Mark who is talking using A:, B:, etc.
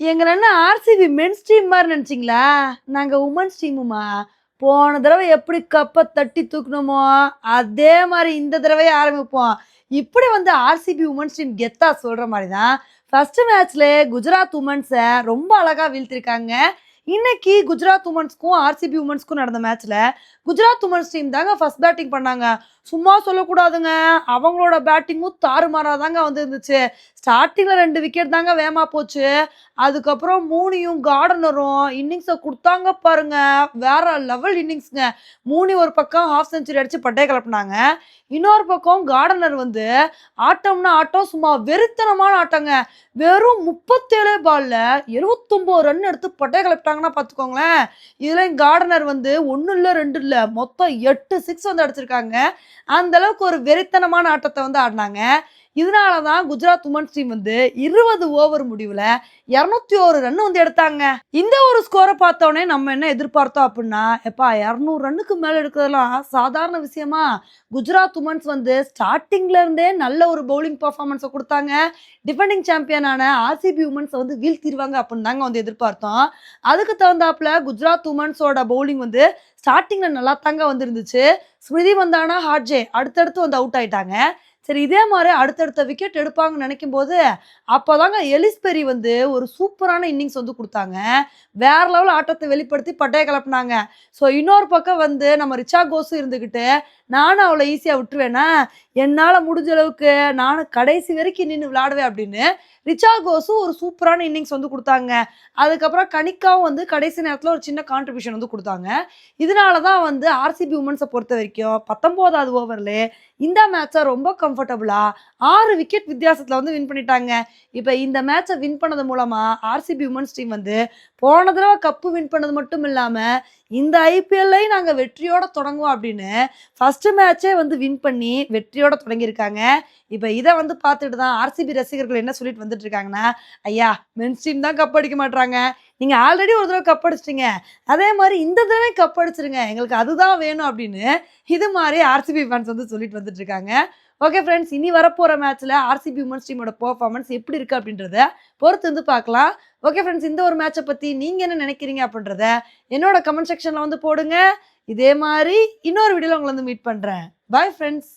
A: எங்கள் அண்ணன் RCB men's team மாதிரி நினச்சிங்களா? நாங்கள் உமன்ஸ் டீமுமா போன தடவை எப்படி கப்பை தட்டி தூக்கணுமோ அதே மாதிரி இந்த தடவையே ஆரம்பிப்போம். இப்படி வந்து ஆர்சிபி உமன்ஸ் டீம் கெத்தா சொல்கிற மாதிரி தான் ஃபர்ஸ்ட் மேட்ச்ல குஜராத் உமன்ஸை ரொம்ப அழகாக வீழ்த்திருக்காங்க. இன்னைக்கு குஜராத் உமன்ஸ்க்கும் ஆர்சிபி உமன்ஸ்க்கும் நடந்த மேட்ச்ல குஜராத் உமன்ஸ் டீம் தாங்க ஃபர்ஸ்ட் பேட்டிங் பண்ணாங்க. சும்மா சொல்லக்கூடாதுங்க. அவங்களோட பேட்டிங்கும் தாறுமாறாக தாங்க வந்து இருந்துச்சு ஸ்டார்டிங்கில் ரெண்டு விக்கெட் தாங்க வேமா போச்சு. அதுக்கப்புறம் மூணியும் கார்டனரும் இன்னிங்ஸை கொடுத்தாங்க பாருங்க. வேற லெவல் இன்னிங்ஸுங்க மூணி ஒரு பக்கம் ஹாஃப் செஞ்சுரி அடித்து பட்டே கிளப்புனாங்க இன்னொரு பக்கம் கார்டனர் வந்து ஆட்டம்னா ஆட்டம் சும்மா வெறித்தனமான ஆட்டங்க. வெறும் முப்பத்தேழு பால்ல எழுபத்தொம்போது ரன் எடுத்து பட்டே கிளப்பிட்டாங்கன்னா பார்த்துக்கோங்களேன். இதில் கார்டனர் வந்து ஒன்றும் இல்லை ரெண்டு இல்லை மொத்தம் எட்டு சிக்ஸ் வந்து அடிச்சிருக்காங்க. அந்த அளவுக்கு ஒரு வெறித்தனமான ஆட்டத்தை வந்து ஆடினாங்க. இதனால தான் குஜராத் உமன்ஸ் டீம் வந்து இருபது ஓவர் முடிவில் இரநூத்தி ஒரு ரன் வந்து எடுத்தாங்க. இந்த ஒரு ஸ்கோரை பார்த்தோன்னே நம்ம என்ன எதிர்பார்த்தோம் அப்படின்னா எப்பா இரநூறு ரன்னுக்கு மேலே எடுக்கிறதெல்லாம் சாதாரண விஷயமா? குஜராத் உமன்ஸ் வந்து ஸ்டார்டிங்ல இருந்தே நல்ல ஒரு பவுலிங் பர்ஃபார்மன்ஸை கொடுத்தாங்க. டிஃபெண்டிங் சாம்பியனான ஆர்சிபி உமன்ஸை வந்து வீழ்த்திடுவாங்க அப்படின்னு தாங்க வந்து எதிர்பார்த்தோம். அதுக்கு தகுந்தாப்புல குஜராத் உமன்ஸோட பவுலிங் வந்து ஸ்டார்டிங்கில் நல்லா தாங்க வந்துருந்துச்சு. ஸ்மிருதி வந்தானா ஹார்ஜே அடுத்தடுத்து வந்து அவுட் ஆயிட்டாங்க. சரி இதே மாதிரி அடுத்தடுத்த விக்கெட் எடுப்பாங்கன்னு நினைக்கும் போது அப்போதாங்க எலிஸ்பெரி வந்து ஒரு சூப்பரான இன்னிங்ஸ் வந்து கொடுத்தாங்க. வேற லெவல் ஆட்டத்தை வெளிப்படுத்தி பட்டையை கிளப்புனாங்க ஸோ இன்னொரு பக்கம் வந்து நம்ம ரிச்சா கோஸும் இருந்துக்கிட்டு நானும் அவளை ஈஸியாக விட்டுருவேனா? என்னால் முடிஞ்ச அளவுக்கு நானும் கடைசி வரைக்கும் நின்று விளாடுவேன் அப்படின்னு ரிச்சா கோஸும் ஒரு சூப்பரான இன்னிங்ஸ் வந்து கொடுத்தாங்க. அதுக்கப்புறம் கணிக்காவும் வந்து கடைசி நேரத்தில் ஒரு சின்ன கான்ட்ரிபியூஷன் வந்து கொடுத்தாங்க. இதனால தான் வந்து ஆர்சிபி உமன்ஸை பொறுத்த வரைக்கும் பத்தொம்போதாவது ஓவரில் இந்த மேட்சை ரொம்ப கம்ஃபர்டபுளாக ஆறு விக்கெட் வித்தியாசத்தில் வந்து வின் பண்ணிட்டாங்க. இப்போ இந்த மேட்சை வின் பண்ணது மூலமாக ஆர்சிபி உமன்ஸ் டீம் வந்து போன தடவை கப்பு வின் பண்ணது மட்டும் இல்லாமல் இந்த ஐபிஎல்லையும் நாங்கள் வெற்றியோட தொடங்குவோம் அப்படின்னு ஃபஸ்ட்டு மேட்சே வந்து வின் பண்ணி வெற்றியோட தொடங்கியிருக்காங்க. இப்போ இதை வந்து பார்த்துட்டு தான் ஆர்சிபி ரசிகர்கள் என்ன சொல்லிட்டு வந்துட்டு இருக்காங்கன்னா ஐயா மென்ஸ் டீம் தான் கப் அடிக்க மாட்டுறாங்க நீங்கள் ஆல்ரெடி ஒரு தடவை கப் அடிச்சிட்டீங்க. அதே மாதிரி இந்த தடவை கப் அடிச்சிருங்க. எங்களுக்கு அதுதான் வேணும் அப்படின்னு இது மாதிரி ஆர்சிபி ஃபேன்ஸ் வந்து சொல்லிட்டு வந்துட்டு இருக்காங்க. ஓகே ஃப்ரெண்ட்ஸ் இனி வரப்போகிற மேட்ச்சில் ஆர்சிபி உமன்ஸ் டீமோட பர்ஃபார்மன்ஸ் எப்படி இருக்குது அப்படின்றத பொறுத்து வந்து பார்க்கலாம். ஓகே ஃப்ரெண்ட்ஸ் இந்த ஒரு மேட்சை பற்றி நீங்கள் என்ன நினைக்கிறீங்க அப்படின்றத என்னோட கமெண்ட் செக்ஷனில் வந்து போடுங்க. இதே மாதிரி இன்னொரு வீடியோவில் உங்களை வந்து மீட் பண்ணுறேன் பாய் ஃப்ரெண்ட்ஸ்